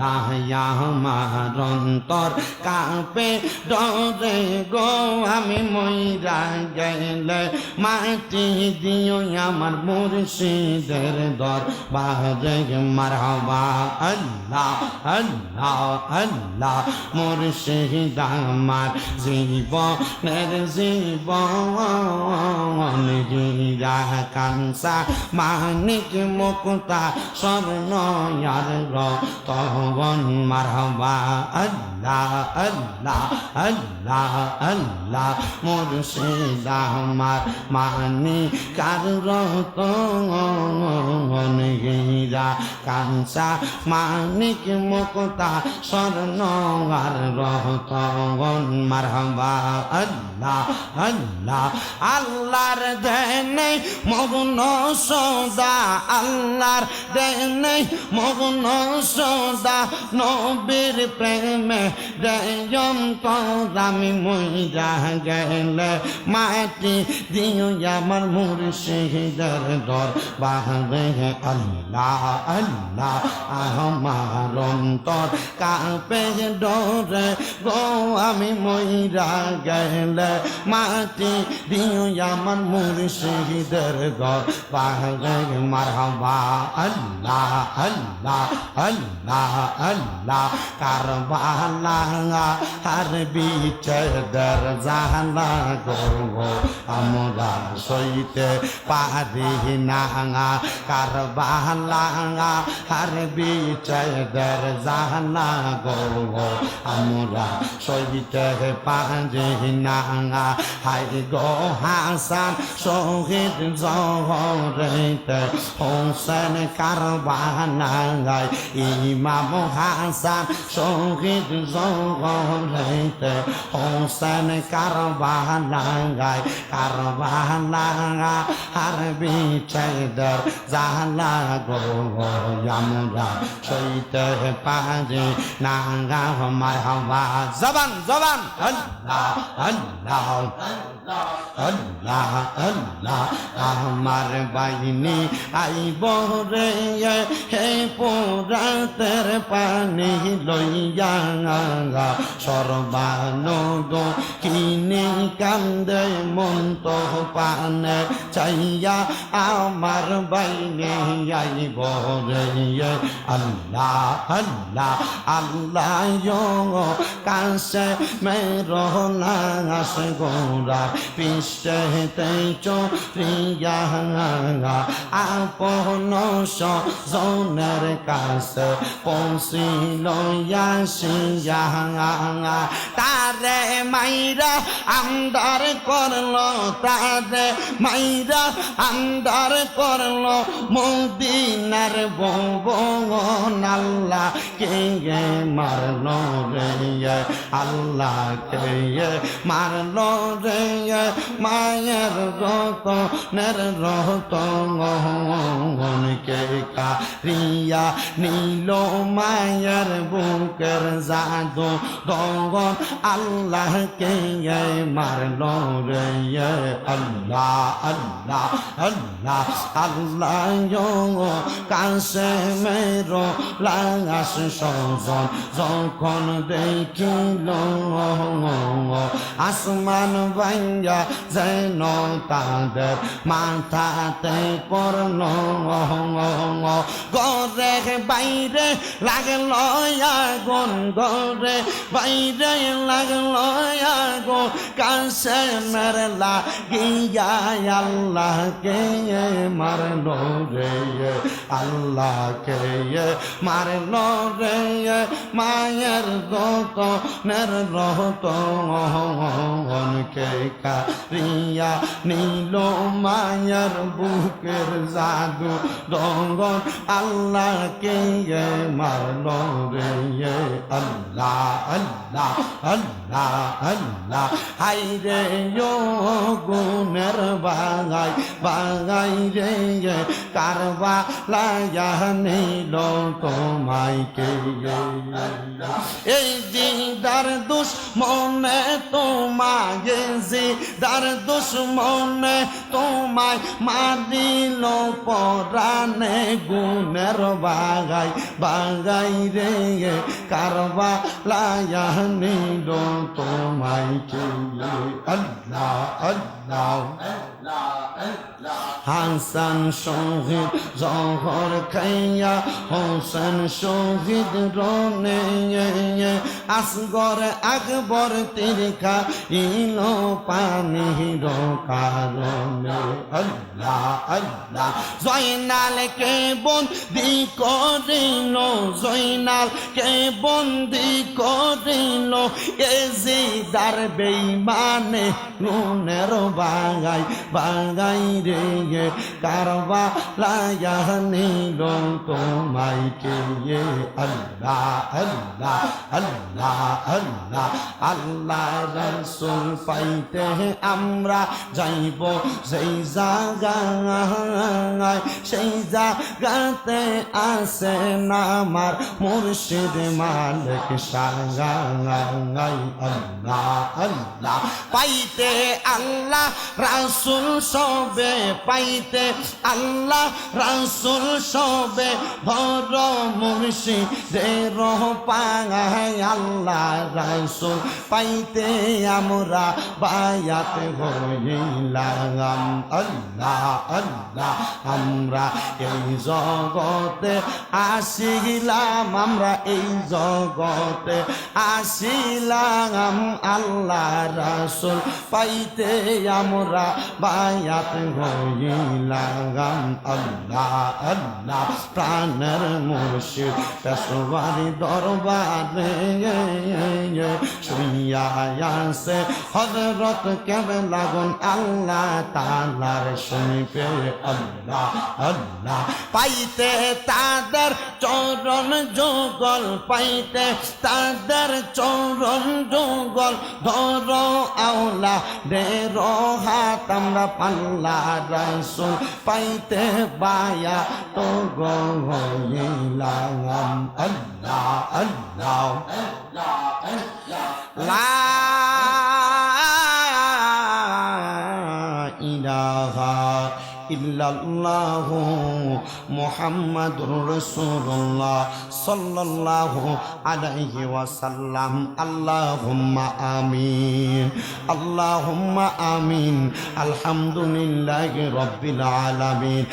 আল্লাহ আমার অন্তর কাঁপে ডরে গো, আমি মইরা গেলে মাটি দিও আমার মুর্শিদের দর। বাজে মারহাবা, আল্লাহ আল্লাহ আল্লাহ, মুর্শিদ আমার জীবনের জীবন হীরা কাংসা মানিক মুক্তা স্বর্ণ আর রতন মারহাবা আল্লাহ আল্লাহ আল্লাহ আল্লাহ মুর্শিদ আমার মানি কার রতন হীরা কাংসা মানিক মুক্তা স্বর্ণ আর রতন মারহাবা আল্লাহ আল্লাহ আল্লাহর দেনে মগ্ন সদা, আল্লাহর দেনে মগ্ন সদা, নবীর প্রেমে দেয়ম আমি মইরা গেলে মাটি দিও আমার মুর্শিদের দর। বাহে আল্লাহ আল্লাহ, আমার অন্তর কাঁপে ডরে। গো, আমি মইরা গেলে মাটি দিও আমার মুর্শিদের ঘর বাহে মারহাবা, আল্লাহ আল্লাহ আল্লাহ আল্লাহ কারবালা আর বিচেদের জানা গো আমরা সইতে পারি না কারবালা আর বিচেদের জানা গো আমরা সইতে পারি না হাই গো হাসান শহীদ জহরেতে হোসেন কারবানায় ইমাম হাসান শহীদ জহরেতে হোসেন কারবানায় কারবানা আর বিচেদের জানা গো আমরা সইতে পারি। না মারহাবা, জবান জবান আল্লাহ আল্লাহ আল্লাহ আল্লাহ, আমার বাইনি আইব রে হে পোরাতের পানি লইয়া সর্বানগ কিনে কান্দে মন্ত পানে চাইয়া আমার বাইনি আইব রে আল্লাহ আল্লাহ আল্লাহ কাছে মেরো নাস গোরা সজনের কাছে পৌঁছিল আসিয়া তারে মাইরা আন্দার করল তারে মাইরা আন্দার করল মদিনার বন কে মারলো রে আল্লাহ কে মারলো রে মায়ের রত, নের রত কে কারিয়া নীল মায়ের বুকের জাদু, দগন আল্লাহ কে মারলো রে আল্লাহ আল্লাহ আল্লাহ আল্লাহ কাছে মেরো লাগাস সজন, যখন দেখিল আসমান ভাঙ্গা যেন তাদের মাথাতে পড়ল। গরে বাইরে লাগল আগুন, গরে বাইরে লাগল আগুন। কাছে মেরলা গিয়া আল্লাহকে মারল রে আল্লাহকে মারল রে মায়ের গত নের রহত কে কারিয়া নীল মায়ের বুকের জাদু ডঙ্গন আল্লাহকে মারল রে আল্লাহ আল্লাহ আল্লাহ আল্লাহ আল্লাহ হাই রে গুণের বাগাই বাগাই রে কারবা লায়া নিল তোমায় কে এই দিদার দুশ্মনে তোমায় জিদার দুশ্মনে তোমায় মারিল পরানে গুণের বাগাই বাগাই রে কারবা লায়া নিল তোমায়। কে আল্লাহ আল্লাহ। হাসান শহীদ, জহর খাইয়া, হোসেন শহীদ রনে আসগর আকবর তিরখা ইনো পানির কারণে আল্লাহ আল্লাহ। জয়নাল কে বন্দি করিল, জয়নাল কে বন্দি করিল। এজিদার বেইমানে, নুনের বাগাই বাগাই রে কারবা লায়া নিল তোমায় কে আল্লাহ আল্লাহ আল্লাহ আল্লাহ আল্লাহ রসুল পাইতে আমরা যাইব। সেই জায়গায়, সেই জায়গাতে আসে নামার মুর্শিদ মালিক সাগাই আল্লাহ আল্লাহ, পাইতে আল্লাহ রাসুল সবে পাইতে আল্লাহ রাসুল সবে ভর মুর্শিদের পাঙায় আল্লাহ রাসুল পাইতে আমরা বায়াত হইলাম। আল্লাহ আল্লাহ, আমরা এই জগতে আসিলাম, আমরা এই জগতে আসিলাম। আল্লাহ রাসুল পাইতে আমরা বায়াত হইলাম আল্লাহ আল্লাহ প্রাণের মুর্শিদ পেশোয়ারি দরবারে শুনিয়াছে হজরত কেবে লাগুন আল্লাহ তালার শুনিবে আল্লাহ আল্লাহ পাইতে তাদের চরণ যুগল পাইতে তাদের চরণ যুগল। ধর আওলা দের হাত, আমরা পাল্লা রসুল পাইতে বায়া তো গইলাম আল্লাহ আল্লাহ। লা ইলাহা ইল্লাল্লাহু মুহাম্মাদুর রসুল্লাহ সাল্লাহ আলাইহি ওয়াসাল্লাম। আল্লাহুম্মা আমিন। আল্লাহুম্মা আমিন। আলহামদুলিল্লাহ রাব্বিল আলামিন।